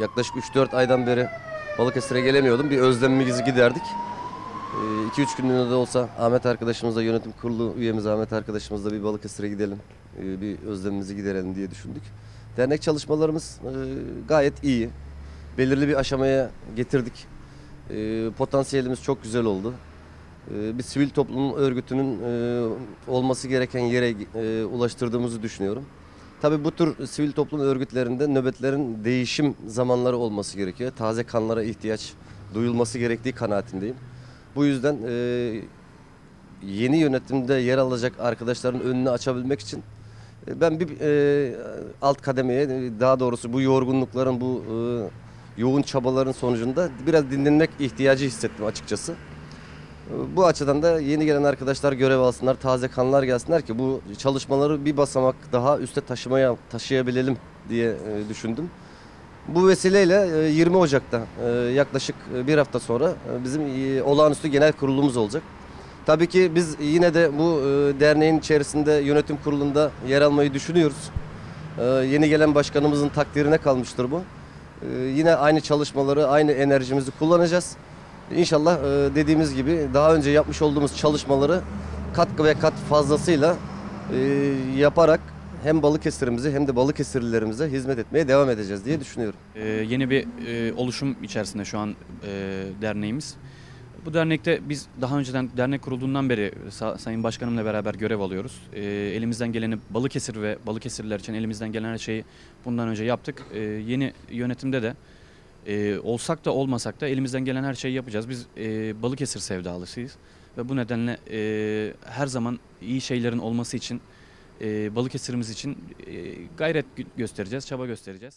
yaklaşık 3-4 aydan beri Balıkesir'e gelemiyordum. Bir özlemimizi giderdik. 2-3 günlüğüne de olsa Ahmet arkadaşımızla yönetim kurulu üyemiz Ahmet arkadaşımızla bir Balıkesir'e gidelim. e, Bir özlemimizi giderelim diye düşündük. Dernek çalışmalarımız e, gayet iyi. Belirli bir aşamaya getirdik. E, Potansiyelimiz çok güzel oldu. E, Bir sivil toplum örgütünün e, olması gereken yere e, ulaştırdığımızı düşünüyorum. Tabii bu tür sivil toplum örgütlerinde nöbetlerin değişim zamanları olması gerekiyor. Taze kanlara ihtiyaç duyulması gerektiği kanaatindeyim. Bu yüzden e, yeni yönetimde yer alacak arkadaşların önünü açabilmek için e, ben bir e, alt kademeye e, daha doğrusu bu yorgunlukların bu e, yoğun çabaların sonucunda biraz dinlenmek ihtiyacı hissettim açıkçası. E, Bu açıdan da yeni gelen arkadaşlar görev alsınlar, taze kanlar gelsinler ki bu çalışmaları bir basamak daha üste taşımaya taşıyabilelim diye e, düşündüm. Bu vesileyle e, 20 Ocak'ta e, yaklaşık e, bir hafta sonra e, bizim e, olağanüstü genel kurulumuz olacak. Tabii ki biz yine de bu e, derneğin içerisinde yönetim kurulunda yer almayı düşünüyoruz. E, Yeni gelen başkanımızın takdirine kalmıştır bu. E, Yine aynı çalışmaları, aynı enerjimizi kullanacağız. İnşallah e, dediğimiz gibi daha önce yapmış olduğumuz çalışmaları kat ve kat fazlasıyla e, yaparak hem Balıkesir'imize hem de Balıkesirlilerimize hizmet etmeye devam edeceğiz diye düşünüyorum. Ee, yeni bir e, oluşum içerisinde şu an e, derneğimiz. Bu dernekte biz daha önceden dernek kurulduğundan beri Sa- Sayın Başkanımla beraber görev alıyoruz. E, elimizden geleni Balıkesir ve Balıkesirliler için elimizden gelen her şeyi bundan önce yaptık. E, yeni yönetimde de e, olsak da olmasak da elimizden gelen her şeyi yapacağız. Biz e, Balıkesir sevdalısıyız ve bu nedenle e, her zaman iyi şeylerin olması için e, Balıkesir'imiz için e, gayret gö- göstereceğiz, çaba göstereceğiz.